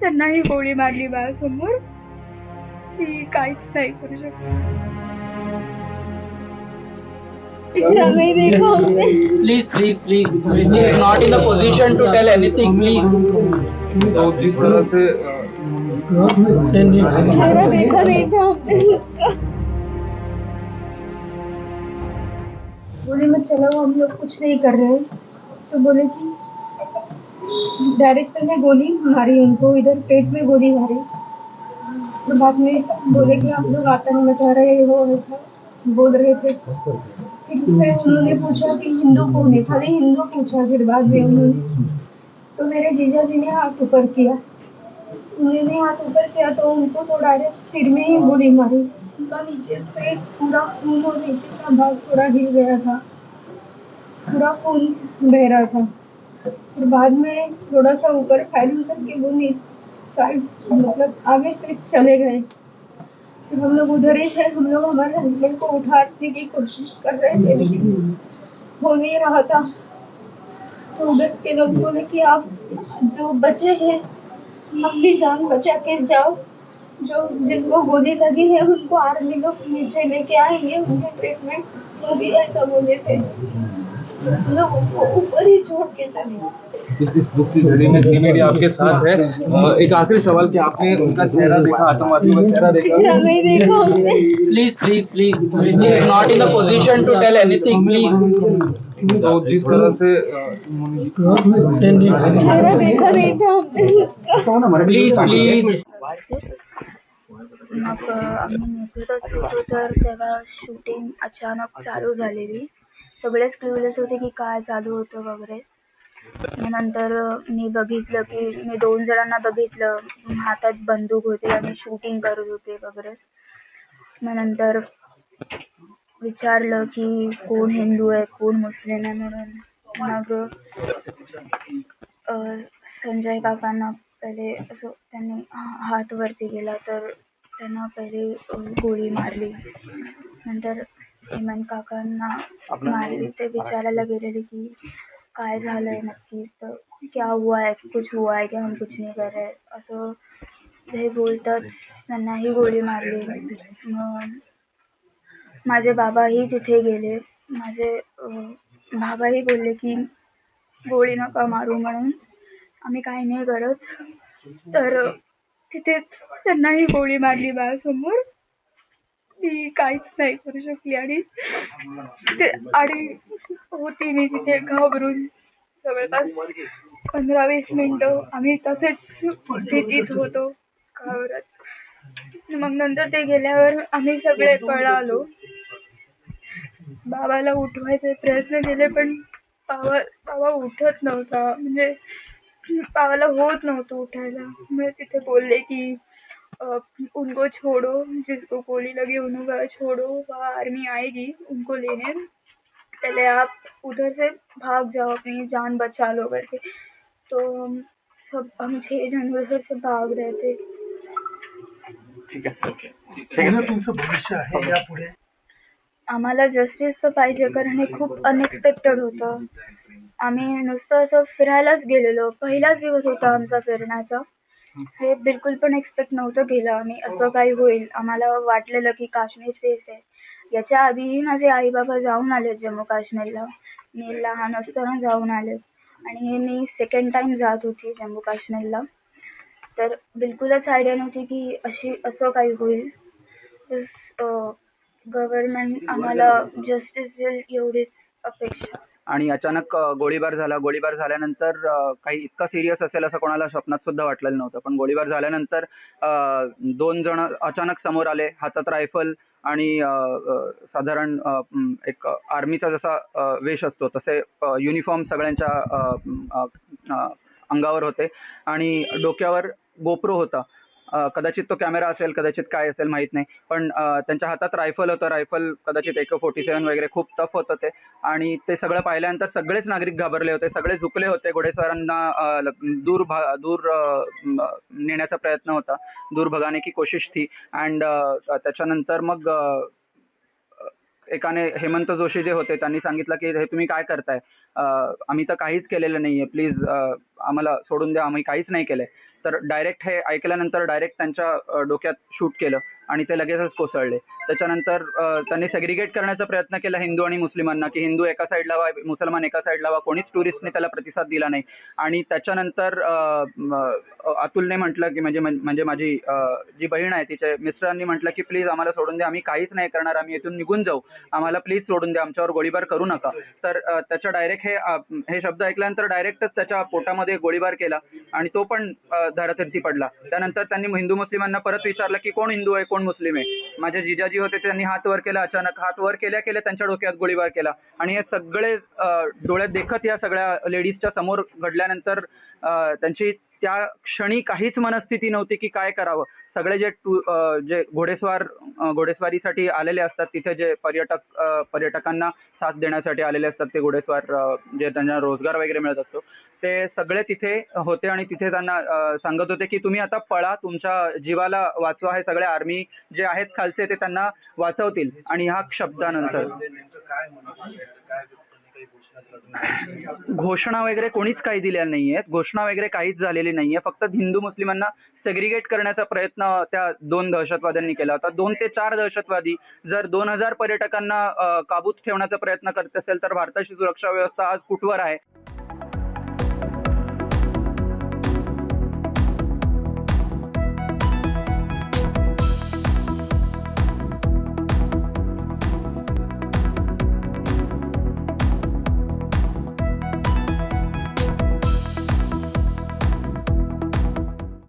त्यांनाही गोळी मारली बाळासमोर ती काहीच नाही करू शकत. He is not in the position to tell anything. Please. तो जिस तरह से चेहरा देखा नहीं था हमने उसका बोले मत चलो हम लोग कुछ नहीं कर रहे तो बोले कि डायरेक्टर ने गोली मारी, उनको इधर पेट में गोली मारी। तो बाद में बोले कि आप लोग आतंक मचा रहे हो, ऐसा बोल रहे थे। फिर से उन्होंने पूछा कि हिंदू कौन है? खाली हिंदू पूछा, फिर बाद में उन्होंने। तो मेरे जीजा जी ने हाथ ऊपर किया। उन्होंने हाथ ऊपर किया तो उनको तो डायरेक्ट सिर में ही गोली मारी। उनका नीचे से पूरा खून और नीचे का भाग थोड़ा गिर गया था। पूरा खून बह रहा था। फिर बाद में थोड़ा सा ऊपर फायरिंग करके वो साइड मतलब आगे से चले गए। फिर हम लोग उधर ही थे, हम लोग हमारे हस्बैंड को उठाने की कोशिश कर रहे थे, लेकिन हो नहीं रहा था। तो उधर के लोग बोले कि आप जो बचे हैं, अपनी जान बचा के जाओ। जो जिनको गोली लगी है, उनको आर्मी लोग नीचे लेके आएँगे, उनके ट्रीटमेंट होगी ऐसा बोले थे। लोग उनको ऊपर ही छोड़ के चले इस इस दुख की घड़ी में सीमेडी आपके साथ है एक आखिरी सवाल कि आपने उनका चेहरा देखा आतंकवादियों का चेहरा देखा समय देखा हमने please, please He is not in the position to tell anything. Please. तो जिस तरह से चेहरा देखा नहीं था हमने उसका Please, please. मग आम्ही निघतच होतो तर तेव्हा शूटिंग अचानक चालू झालेली सगळेच क्ल्यूलेस होते की काय चालू होतं वगैरे. मग नंतर मी बघितलं की मी दोन जणांना बघितलं. हातात बंदूक होते आणि शूटिंग करत होते वगैरे. मग नंतर विचारलं की कोण हिंदू आहे कोण मुस्लिम आहे म्हणून. मग संजय काकांना पहिले असं त्यांनी हात वरती गेला तर त्यांना पहिले गोळी मारली. नंतर हेमंत काकांना मारली ते विचारायला गेलेले की काय झालंय नक्की? तर क्या हुआ है? कुछ हुआ है क्या? हम कुछ नहीं कर रहे. असं ते बोलतात. त्यांनाही गोळी मारली. मग माझे बाबाही तिथे गेले. माझे बाबाही बोलले की गोळी नका मारू म्हणून आम्ही काही नाही करत. तर तिथे त्यांनाही गोळी मारली बाळासमोर. ती काहीच नाही करू शकली आणि ते आणि होती मी तिथे घाबरून जवळपास पंधरा वीस मिनिटं आम्ही तसेच भीतीत होतो घाबरत. मग नंतर ते गेल्यावर आम्ही सगळे पळालो. बाबाला उठवायचे प्रयत्न केले पण बाबा बाबा उठत नव्हता. म्हणजे बाबाला होत नव्हतं उठायला. मग तिथे बोलले की अ, उनको छोड़ो जिसको गोली लगी उनको छोड़ो वहाँ आर्मी आएगी उनको लेने। पहले आप उधर से भाग जाओ अपनी जान बचा लो करके। तो हम सब हम छह जन उधर से भाग रहे थे। तुमचं भविष्य आहे यापुढे आम्हाला जस्टिस पाहिजे कारण हे खूप अनएक्सपेक्टेड होतं। आम्ही नुसतं असं फिरायलाच गेलेलो। पहिलाच दिवस होता आमचा फिरण्याचा। हे बिलकुल पण एक्सपेक्ट नव्हतं केलं आम्ही. असं काही होईल. आम्हाला वाटलेलं की काश्मीर सेफ आहे. याच्या आधीही माझे आई बाबा जाऊन आले जम्मू काश्मीरला. मी लहान असताना जाऊन आले. आणि हे मी सेकंड टाइम जात होती जम्मू काश्मीरला. तर बिलकुलच आयडिया नव्हती की अशी असं काही होईल. गव्हर्नमेंट आम्हाला जस्टिस देईल एवढीच अपेक्षा. आणि अचानक गोळीबार झाला. गोळीबार झाल्यानंतर काही इतका सिरियस असेल असं कोणाला स्वप्नात सुद्धा वाटलेलं नव्हतं. पण गोळीबार झाल्यानंतर दोन जण अचानक समोर आले हातात रायफल आणि अ, साधारण एक आर्मीचा जसा वेश असतो तसे युनिफॉर्म सगळ्यांच्या अंगावर होते. आणि डोक्यावर गोप्रो होता. कदाचित तो कॅमेरा असेल कदाचित काय असेल माहीत नाही. पण त्यांच्या हातात रायफल होतं. रायफल कदाचित एक फोर्टी सेवन वगैरे खूप टफ होतं ते. आणि ते सगळं पाहिल्यानंतर सगळेच नागरिक घाबरले होते. सगळे झुकले होते. घोडेस्वारांना दूर भा दूर नेण्याचा प्रयत्न होता. दूर भगाने की कोशिश थी. अँड त्याच्यानंतर मग एकाने हेमंत जोशी जे होते त्यांनी सांगितलं की हे तुम्ही काय करताय? आम्ही तर काहीच केलेलं नाहीये. प्लीज आम्हाला सोडून द्या. आम्ही काहीच नाही केलंय. तर डायरेक्ट हे ऐकल्यानंतर डायरेक्ट त्यांच्या डोक्यात शूट केलं. आणि ते लगेचच कोसळले. त्याच्यानंतर त्यांनी सेग्रिगेट करण्याचा प्रयत्न केला हिंदू आणि मुस्लिमांना की हिंदू एका साईडला वा मुसलमान एका साईडला वा कोणीच टुरिस्टने त्याला प्रतिसाद दिला नाही. आणि त्याच्यानंतर अतुलने म्हटलं की म्हणजे म्हणजे माझी जी बहीण आहे तिच्या मिस्टरांनी म्हटलं की प्लीज आम्हाला सोडून द्या आम्ही काहीच नाही करणार आम्ही इथून निघून जाऊ. आम्हाला प्लीज सोडून द्या आमच्यावर गोळीबार करू नका. तर त्याच्या डायरेक्ट हे हे शब्द ऐकल्यानंतर डायरेक्टच त्याच्या पोटामध्ये गोळीबार केला आणि तो पण धारातीर्थी पडला. त्यानंतर त्यांनी हिंदू मुस्लिमांना परत विचारलं की कोण हिंदू आहे? कोण मुस्लिम आहे. माझे जिजाजी होते त्यांनी हात वर केला अचानक. हात वर केल्या केल्या त्यांच्या डोक्यात गोळीबार केला. आणि हे सगळे डोळ्यात देखत या सगळ्या लेडीजच्या समोर घडल्यानंतर त्यांची त्या क्षणी काहीच मनस्थिती नव्हती की काय करावं. सगळे जे टू जे घोडेस्वार घोडेस्वारीसाठी आलेले असतात तिथे जे पर्यटक पर्यटकांना साथ देण्यासाठी आलेले असतात ते घोडेस्वार जे त्यांना रोजगार वगैरे मिळत असतो ते सगळे तिथे होते आणि तिथे त्यांना सांगत होते की तुम्ही आता पळा तुमच्या जीवाला वाचवा हे सगळे आर्मी जे आहेत खालचे ते त्यांना वाचवतील. आणि ह्या शब्दानंतर. घोषणा वगैरे कोणीच काही दिल्या नाहीये घोषणा वगैरे काहीच झालेली नाहीये. फक्त हिंदू मुस्लिमांना सेग्रिगेट करण्याचा प्रयत्न त्या दोन दहशतवाद्यांनी केला होता. दोन ते चार दहशतवादी जर दोन हजार पर्यटकांना काबूत ठेवण्याचा प्रयत्न करत असेल तर भारताची सुरक्षा व्यवस्था आज कुठवर आहे?